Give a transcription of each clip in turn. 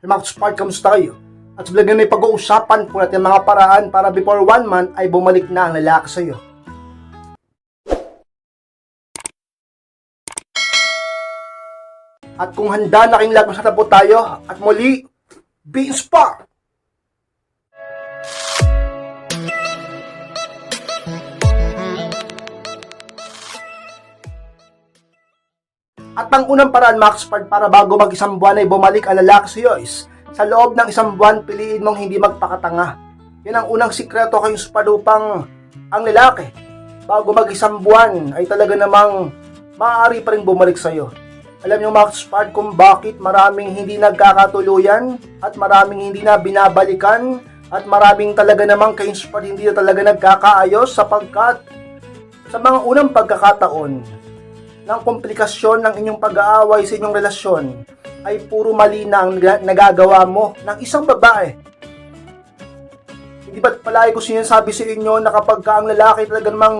Mga Spark, kamusta kayo? At sa vlog na pag-uusapan po natin mga paraan para before one month ay bumalik na ang lalaki sa'yo. At kung handa na kayong lahat, masarap po tayo. At muli, be inspired! At ang unang paraan, Max Pard, para bago mag isang buwan ay bumalik ang lalaki sa iyo is, sa loob ng isang buwan, piliin mong hindi magpakatanga. Yan ang unang sikreto kayong Spad upang ang lalaki, bago mag isang buwan, ay talaga namang maaari pa rin bumalik sa iyo. Alam niyo, Max Pard, kung bakit maraming hindi nagkakatuluyan at maraming hindi na binabalikan at maraming talaga namang kayong Spad hindi na talaga nagkakaayos sapagkat sa mga unang pagkakataon, ng komplikasyon ng inyong pag-aaway sa inyong relasyon ay puro mali na ang naga- nagagawa mo ng isang babae. Hindi ba't palagi ko sinasabi sa inyo na kapag ka ang lalaki talaga namang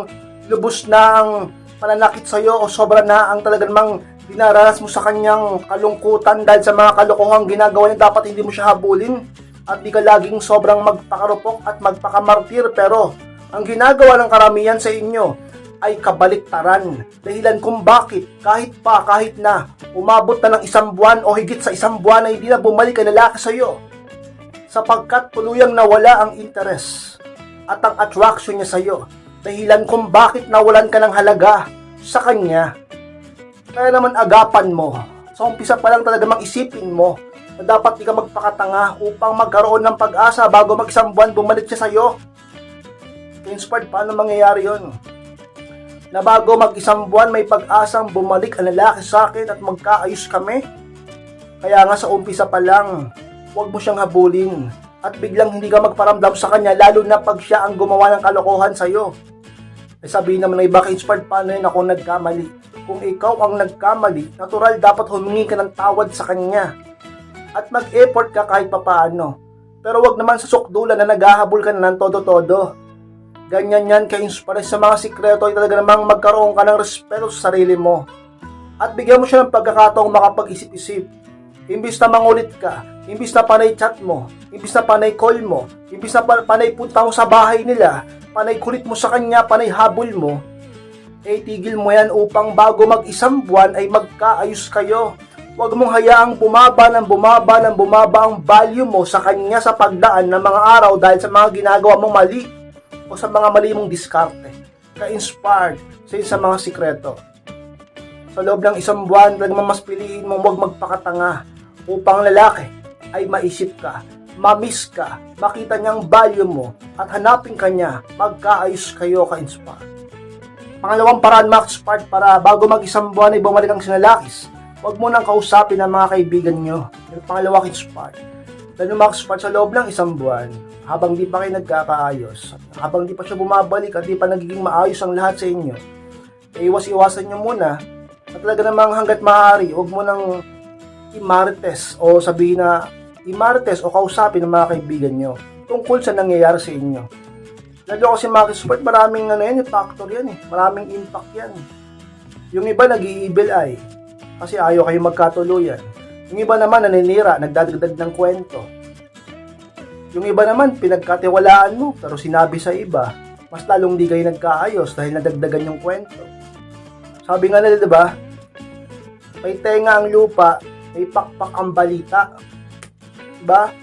lubos na ang pananakit sa iyo o sobra na ang talaga namang dinaranas mo sa kanyang kalungkutan dahil sa mga kalokohang ginagawa niya dapat hindi mo siya habulin at di ka laging sobrang magpakarupok at magpakamartir pero ang ginagawa ng karamihan sa inyo ay kabaliktaran. Dahilan kung bakit kahit pa kahit na umabot na ng isang buwan o higit sa isang buwan ay hindi na bumalik ang lalaki sa iyo. Sapagkat tuluyang nawala ang interes at ang attraction niya sa iyo. Dahilan kung bakit nawalan ka ng halaga sa kanya. Kaya naman agapan mo. Sa umpisa pa lang talaga mang isipin mo na dapat di ka magpakatanga upang magkaroon ng pag-asa bago mag isang buwan bumalik siya sa iyo. Inspired, paano mangyayari yon? Na bago mag-isang buwan may pag-asang bumalik ang lalaki sa akin at magkaayos kami. Kaya nga sa umpisa pa lang, huwag mo siyang habulin at biglang hindi ka magparamdam sa kanya lalo na pag siya ang gumawa ng kalokohan sa'yo. Eh sabihin naman ng iba ka-inspired paano yun ako nagkamali. Kung ikaw ang nagkamali, natural dapat humingi ka ng tawad sa kanya. At mag-effort ka kahit papaano. Pero wag naman sa sukdulan na naghahabol ka na ng todo-todo. Ganyan yan ka-inspire sa mga sikreto ay talaga namang magkaroon ka ng respeto sa sarili mo. At bigyan mo siya ng pagkakataong makapag-isip-isip. Imbis na mangulit ka, imbis na panay chat mo, imbis na panay call mo, imbis na pa- panay punta mo sa bahay nila, panay kulit mo sa kanya, panay habol mo, eh tigil mo yan upang bago mag-isang buwan ay magkaayos kayo. Huwag mong hayaang bumaba ng bumaba ng bumaba ang value mo sa kanya sa pagdaan ng mga araw dahil sa mga ginagawa mong mali o sa mga mali mong diskarte. Ka-inspired sa isa mga sikreto. Sa loob ng isang buwan, talagang mas piliin mong huwag magpakatanga upang lalaki ay maisip ka, mamiss ka, makita niyang value mo at hanapin ka niya, magkaayos kayo ka-inspired. Pangalawang paraan, Max Part, para bago mag-isang buwan ay bumalik ang sinalakis, huwag mo nang kausapin ang mga kaibigan nyo. Yung pangalawa, Part. Max Part, sa loob ng isang buwan, habang di pa kayo nagkakaayos, habang di pa siya bumabalik at di pa nagiging maayos ang lahat sa inyo, eh, iwas-iwasan nyo muna at talaga namang hanggat maaari, huwag mo nang imarites o sabihin na imarites o kausapin ng mga kaibigan nyo tungkol sa nangyayari sa inyo. Lalo kasi mga sport, maraming ano yan, factor yan eh. Maraming impact yan. Yung iba nag-i-evil eye kasi ayaw kayo magkatuluyan. Yung iba naman naninira, nagdadagdag ng kwento. Yung iba naman, pinagkatiwalaan mo, pero sinabi sa iba, mas lalong di kayo nagkaayos dahil nadagdagan yung kwento. Sabi nga nila, di ba? May tenga ang lupa, may pakpak ang balita. Diba?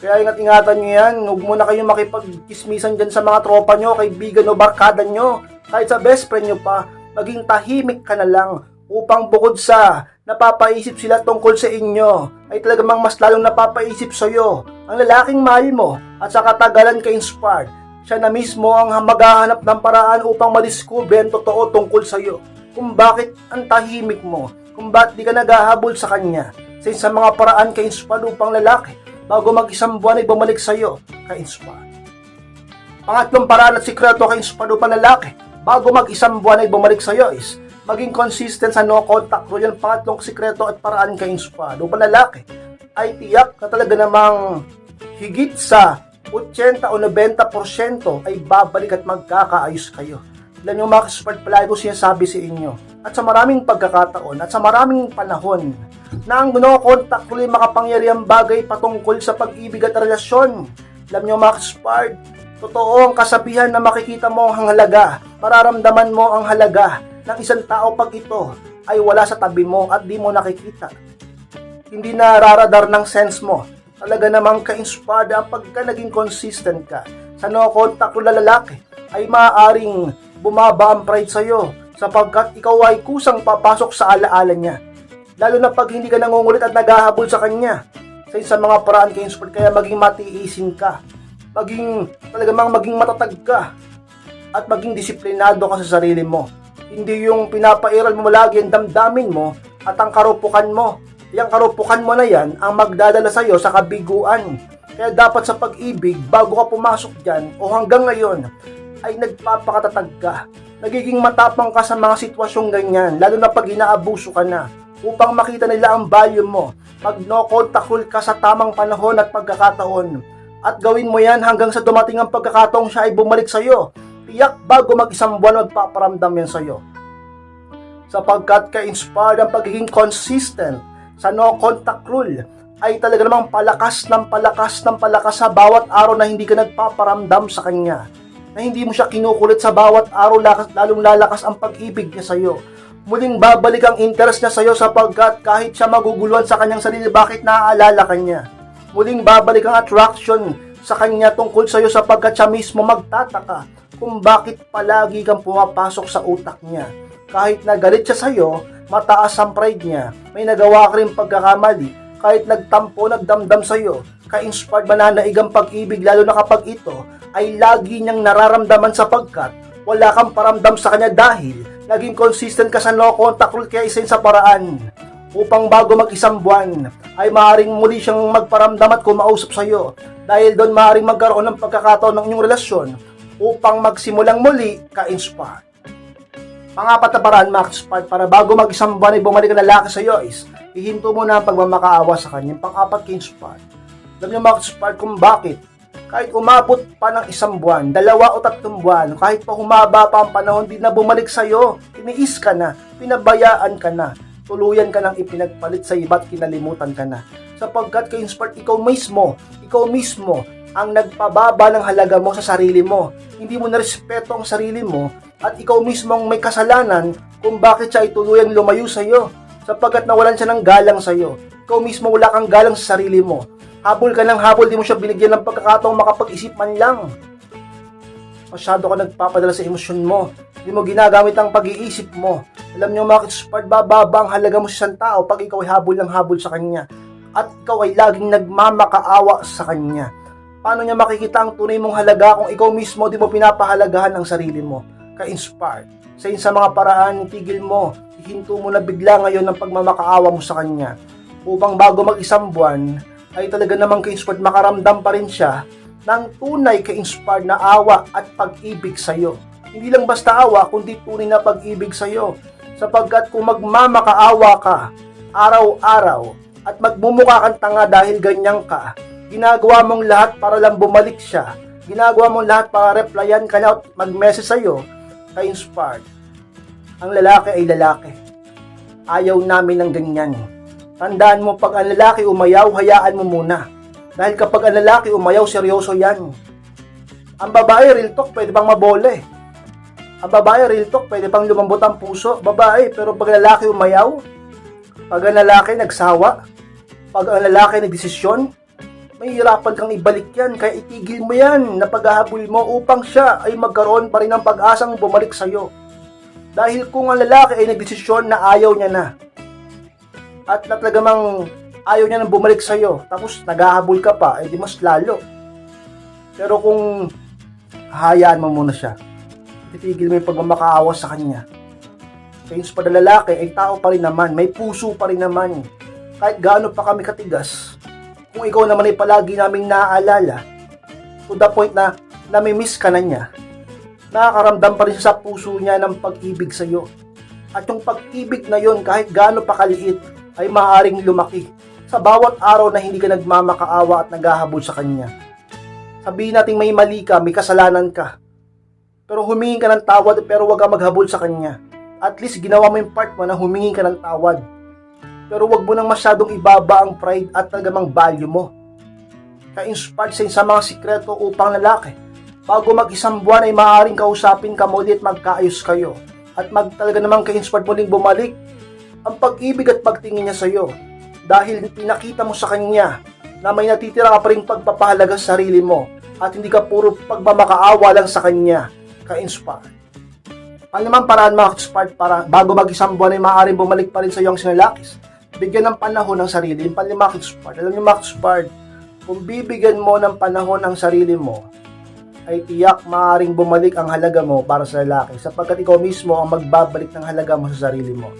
Kaya ingat-ingatan nyo yan. Huwag mo na kayo makipagkismisan dyan sa mga tropa nyo, kaibigan o barkada nyo. Kahit sa best friend nyo pa, maging tahimik ka na lang upang bukod sa napapaisip sila tungkol sa inyo, ay talagang mas lalong napapaisip sa'yo ang lalaking mahal mo at sa katagalan ka inspired. Siya na mismo ang maghahanap ng paraan upang madiscover ang totoo tungkol sa'yo. Kung bakit ang tahimik mo, kung bakit di ka naghahabol sa kanya. Sa sa mga paraan ka inspired upang lalaki, bago mag-isang buwan ay bumalik sa'yo, ka inspired. Pangatlong paraan at sikreto ka inspired upang lalaki, bago mag-isang buwan ay bumalik sa'yo is, maging consistent sa no contact rule yan pangatlong sikreto at paraan ka inspired upang lalaki ay tiyak na talaga namang higit sa 80 o 90% ay babalik at magkakaayos kayo. Ilan yung mga kasupert palagi ko sinasabi sa inyo. At sa maraming pagkakataon at sa maraming panahon na ang no-contact tuloy makapangyarihang bagay patungkol sa pag-ibig at relasyon. Alam nyo mga kaspard, totoo ang kasabihan na makikita mo ang halaga, mararamdaman mo ang halaga ng isang tao pag ito ay wala sa tabi mo at di mo nakikita. Hindi na raradar ng sense mo. Talaga namang ka-inspired ang pagka naging consistent ka sa no-contact na lalaki ay maaaring bumaba ang pride sa'yo sapagkat ikaw ay kusang papasok sa alaala niya. Lalo na pag hindi ka nangungulit at naghahabol sa kanya. Sa isang mga paraan ka inspired kaya maging matiisin ka. Maging talagang maging matatag ka at maging disiplinado ka sa sarili mo. Hindi yung pinapairal mo lagi ang damdamin mo at ang karupukan mo. Yang karupukan mo na yan ang magdadala sa'yo sa kabiguan. Kaya dapat sa pag-ibig, bago ka pumasok dyan o hanggang ngayon, ay nagpapakatatag ka. Nagiging matapang ka sa mga sitwasyong ganyan, lalo na pag inaabuso ka na, upang makita nila ang value mo. Pag no contact ka sa tamang panahon at pagkakataon, at gawin mo yan hanggang sa dumating ang pagkakataong siya ay bumalik sa'yo. Tiyak bago mag-isang buwan magpaparamdam yan sa'yo. Sapagkat ka-inspired ang pagiging consistent sa no contact rule ay talaga namang palakas ng palakas ng palakas sa bawat araw na hindi ka nagpaparamdam sa kanya. Na hindi mo siya kinukulit sa bawat araw lakas, lalong lalakas ang pag-ibig niya sa iyo. Muling babalik ang interest niya sa iyo sapagkat kahit siya maguguluhan sa kanyang sarili bakit naaalala ka niya. Muling babalik ang attraction sa kanya tungkol sa iyo sapagkat siya mismo magtataka kung bakit palagi kang pumapasok sa utak niya. Kahit nagalit siya sa iyo, mataas ang pride niya, may nagawa ka rin pagkakamali, kahit nagtampo, nagdamdam sa iyo, ka-inspired mananaig ang pag-ibig lalo na kapag ito ay lagi niyang nararamdaman sapagkat wala kang paramdam sa kanya dahil naging consistent ka sa no contact rule kaya isa sa paraan. Upang bago mag-isang buwan ay maaaring muli siyang magparamdam at kumausap sa iyo dahil doon maaaring magkaroon ng pagkakataon ng inyong relasyon upang magsimulang muli ka-inspired. Pangapat na paraan, Max, para bago mag-isang buwan ay bumalik ang lalaki sa iyo is ihinto mo na ang pagmamakaawa sa kanya. Pang-apat, Spot. Alam niyo, Max, Spot, kung bakit kahit umabot pa ng isang buwan, dalawa o tatlong buwan, kahit pa humaba pa ang panahon, di na bumalik sa'yo. Tiniis ka na, pinabayaan ka na, tuluyan ka nang ipinagpalit sa iba't kinalimutan ka na. Sapagkat kay Inspired, ikaw mismo, ikaw mismo, ang nagpababa ng halaga mo sa sarili mo. Hindi mo narespeto ang sarili mo at ikaw mismo ang may kasalanan kung bakit siya ay tuluyang lumayo sa iyo sapagkat nawalan siya ng galang sa iyo. Ikaw mismo wala kang galang sa sarili mo. Habol ka ng habol, di mo siya binigyan ng pagkakataong makapag-isip man lang. Masyado ka nagpapadala sa emosyon mo. Hindi mo ginagamit ang pag-iisip mo. Alam niyo mga kitspard, bababa ang halaga mo sa isang tao pag ikaw ay habol ng habol sa kanya. At ikaw ay laging nagmamakaawa sa kanya. Paano niya makikita ang tunay mong halaga kung ikaw mismo di mo pinapahalagahan ang sarili mo? Ka-inspired. Sa sa mga paraan, tigil mo, ihinto mo na bigla ngayon ang pagmamakaawa mo sa kanya. Upang bago mag-isang buwan, ay talaga namang ka-inspired makaramdam pa rin siya ng tunay ka-inspired na awa at pag-ibig sa iyo. Hindi lang basta awa, kundi tunay na pag-ibig sa iyo. Sapagkat kung magmamakaawa ka, araw-araw, at magmumukha kang tanga dahil ganyan ka, ginagawa mong lahat para lang bumalik siya, ginagawa mong lahat para replyan ka na at mag-message sa'yo, ka-inspired. Ang lalaki ay lalaki. Ayaw namin ng ganyan. Tandaan mo, pag ang lalaki umayaw, hayaan mo muna. Dahil kapag ang lalaki umayaw, seryoso yan. Ang babae, real talk, pwede bang mabole. Ang babae, real talk, pwede pang lumambot ang puso. Babae, pero pag lalaki umayaw, pag ang lalaki nagsawa, pag ang lalaki nagdesisyon, mahihirapan kang ibalik yan. Kaya itigil mo yan na paghahabol mo upang siya ay magkaroon pa rin ng pag-asang bumalik sa'yo. Dahil kung ang lalaki ay nagdesisyon na ayaw niya na, at na talagamang ayaw niya nang bumalik sa'yo, tapos naghahabol ka pa, eh di mas lalo. Pero kung hayaan mo muna siya, titigil mo yung pagmamakaawa sa kanya. Kaya na lalaki ay tao pa rin naman, may puso pa rin naman. Kahit gaano pa kami katigas, kung ikaw naman ay palagi naming naaalala, to the point na nami-miss ka na niya, nakakaramdam pa rin siya sa puso niya ng pag-ibig sa iyo. At yung pag-ibig na yon kahit gaano pa kaliit, ay maaaring lumaki sa bawat araw na hindi ka nagmamakaawa at naghahabol sa kanya. Sabihin natin may mali ka, may kasalanan ka. Pero humingi ka ng tawad pero wag kang maghabol sa kanya. At least ginawa mo yung part mo na humingi ka ng tawad. Pero wag mo nang masyadong ibaba ang pride at talagang value mo. Ka-inspired sa sa mga sikreto upang lalaki. Bago mag-isang buwan ay maaaring kausapin ka muli at magkaayos kayo. At mag talaga namang ka-inspired muling bumalik ang pag-ibig at pagtingin niya sa iyo. Dahil pinakita mo sa kanya na may natitira ka pa rin pagpapahalaga sa sarili mo at hindi ka puro pagmamakaawa lang sa kanya. Ka-inspired. Ano naman paraan mga ka-inspired para bago mag-isang buwan ay maaaring bumalik pa rin sa iyo ang sinalakis bigyan ng panahon ng sarili. Yung panlima expired. Alam niyo, Max expired, kung bibigyan mo ng panahon ang sarili mo, ay tiyak maaaring bumalik ang halaga mo para sa lalaki sapagkat ikaw mismo ang magbabalik ng halaga mo sa sarili mo.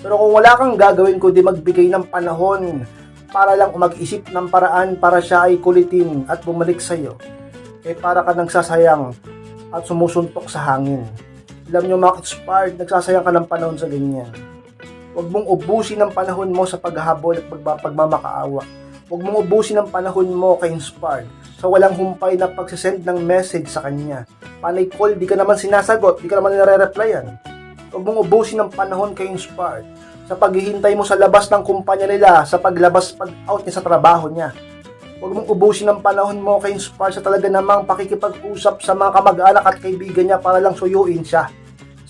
Pero kung wala kang gagawin kundi magbigay ng panahon para lang mag-isip ng paraan para siya ay kulitin at bumalik sa iyo, eh para ka nagsasayang at sumusuntok sa hangin. Alam niyo, mga expired, nagsasayang ka ng panahon sa ganyan. Huwag mong ubusin ang panahon mo sa paghahabol at pagmamakaawa. Huwag mong ubusin ang panahon mo kay Inspired sa walang humpay na pagsisend ng message sa kanya. Panay call, di ka naman sinasagot, di ka naman nare-replyan. Huwag mong ubusin ang panahon kay Inspired sa paghihintay mo sa labas ng kumpanya nila, sa paglabas, pag-out niya sa trabaho niya. Huwag mong ubusin ang panahon mo kay Inspire sa talaga namang pakikipag-usap sa mga kamag-anak at kaibigan niya para lang suyuin siya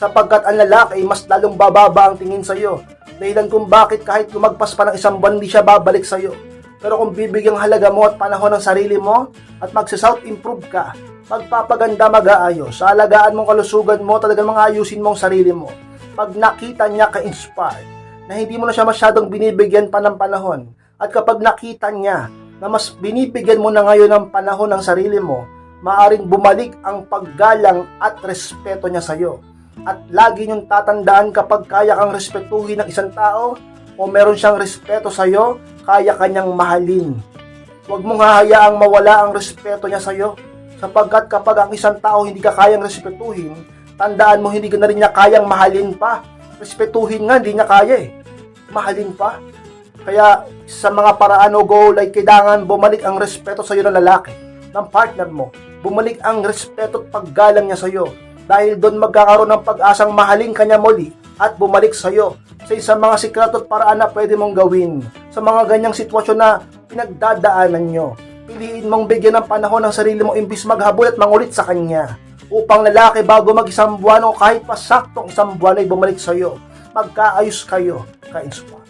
sapagkat ang lalaki mas lalong bababa ang tingin sa iyo. Dahilan kung bakit kahit lumagpas pa ng isang buwan, hindi siya babalik sa iyo. Pero kung bibigyang halaga mo at panahon ng sarili mo at magsa-self-improve ka, magpapaganda mag-aayos, alagaan mong kalusugan mo, talagang mga ayusin mo ang sarili mo. Pag nakita niya ka-inspired, na hindi mo na siya masyadong binibigyan pa ng panahon, at kapag nakita niya na mas binibigyan mo na ngayon ng panahon ng sarili mo, maaring bumalik ang paggalang at respeto niya sa iyo at lagi niyong tatandaan kapag kaya kang respetuhin ng isang tao o meron siyang respeto sa iyo, kaya kanyang mahalin. Huwag mong hahayaang mawala ang respeto niya sa iyo sapagkat kapag ang isang tao hindi ka kayang respetuhin, tandaan mo hindi ka na rin niya kayang mahalin pa. Respetuhin nga, hindi niya kaya eh. Mahalin pa. Kaya sa mga paraan o goal ay kailangan bumalik ang respeto sa iyo ng lalaki, ng partner mo. Bumalik ang respeto at paggalang niya sa iyo dahil doon magkakaroon ng pag-asang mahalin kanya muli at bumalik sa iyo sa isang mga sikreto at paraan na pwede mong gawin sa mga ganyang sitwasyon na pinagdadaanan nyo. Piliin mong bigyan ng panahon ng sarili mo imbis maghabol at mangulit sa kanya upang lalaki bago mag isang buwan o kahit pa saktong isang buwan ay bumalik sa iyo. Magkaayos kayo ka-inspire.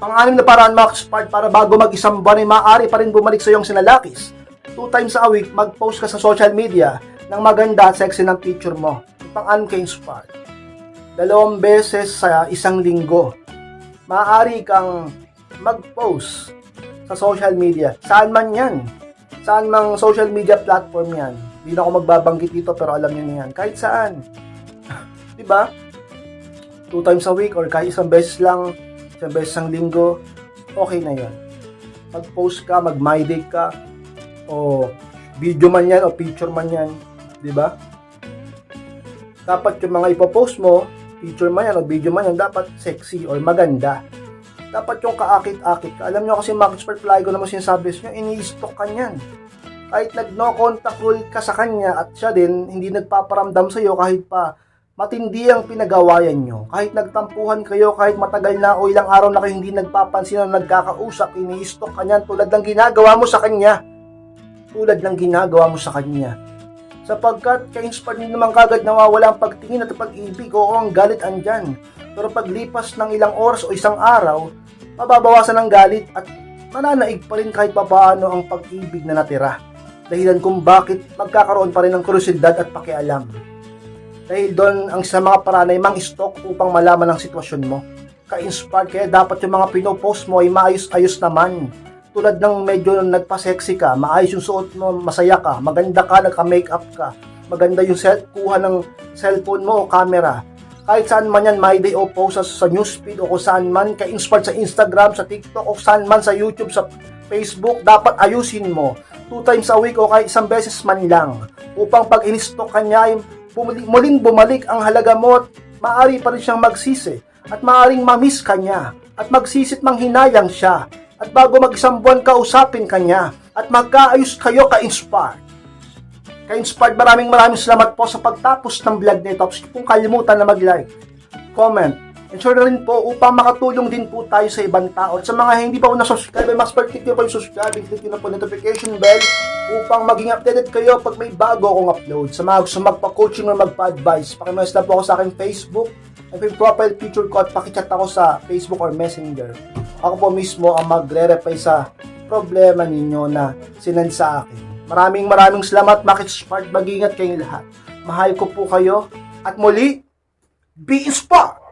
Pang-anim na paraan mga expert para bago mag isang buwan ay maaari pa rin bumalik sa iyo ang sinalakis. Two times a week, mag-post ka sa social media ng maganda at sexy ng picture mo. Pang-anim ka inspired. Dalawang beses sa isang linggo. Maaari kang mag-post sa social media. Saan man yan. Saan mang social media platform yan. Hindi na ako magbabanggit dito pero alam niyo na yan. Kahit saan. Di ba? Two times a week or kahit isang beses lang, isang beses ang linggo, okay na yon. Mag-post ka, mag-my ka, o video man yan o picture man yan, di ba? Dapat yung mga ipopost mo, picture man yan o video man yan, dapat sexy or maganda. Dapat yung kaakit-akit ka. Alam nyo kasi mga expert fly ko naman sinasabi sa ini-stock ka niyan. Kahit nag no contact rule ka sa kanya at siya din, hindi nagpaparamdam sa iyo kahit pa matindi ang pinagawayan nyo. Kahit nagtampuhan kayo, kahit matagal na o ilang araw na kayo hindi nagpapansin o nagkakausap, ini-stock ka niyan tulad ng ginagawa mo sa kanya. Tulad ng ginagawa mo sa kanya sapagkat ka-inspired naman kagad nawawala ang pagtingin at pag-ibig o ang galit andyan. Pero paglipas ng ilang oras o isang araw, mababawasan ang galit at mananaig pa rin kahit papaano ang pag-ibig na natira. Dahilan kung bakit magkakaroon pa rin ng kuryosidad at pakialam. Dahil doon ang sa mga paraan ay mang-stock upang malaman ang sitwasyon mo. Ka-inspired kaya dapat yung mga pinopost mo ay maayos-ayos naman tulad ng medyo nagpa-sexy ka, maayos yung suot mo, masaya ka, maganda ka, nagka-makeup ka, maganda yung cell, kuha ng cellphone mo o camera. Kahit saan man yan, my day o post sa, sa newsfeed o kung saan man, ka-inspired sa Instagram, sa TikTok o saan man sa YouTube, sa Facebook, dapat ayusin mo. Two times a week o kahit isang beses man lang. Upang pag in-stock ka niya, bumalik, muling bumalik ang halaga mo at maaari pa rin siyang magsisi at maaring mamiss ka niya at magsisit manghinayang siya at bago mag-isang buwan kausapin kanya at magkaayos kayo ka-inspired. Ka-inspired, maraming maraming salamat po sa pagtapos ng vlog nito. Tapos kung kalimutan na mag-like, comment, ensure na rin po upang makatulong din po tayo sa ibang tao. At sa mga hindi pa po na-subscribe, mas particular po yung subscribe, click nyo na po notification bell upang maging updated kayo pag may bago akong upload. Sa mga gusto magpa-coaching or magpa-advise, pakimess lang po ako sa aking Facebook, at yung profile picture ko at pakichat ako sa Facebook or Messenger. Ako po mismo ang magre-reply sa problema ninyo na sinend sa akin. Maraming maraming salamat, Makit Smart. Mag-ingat kayong lahat. Mahal ko po kayo. At muli, be inspired!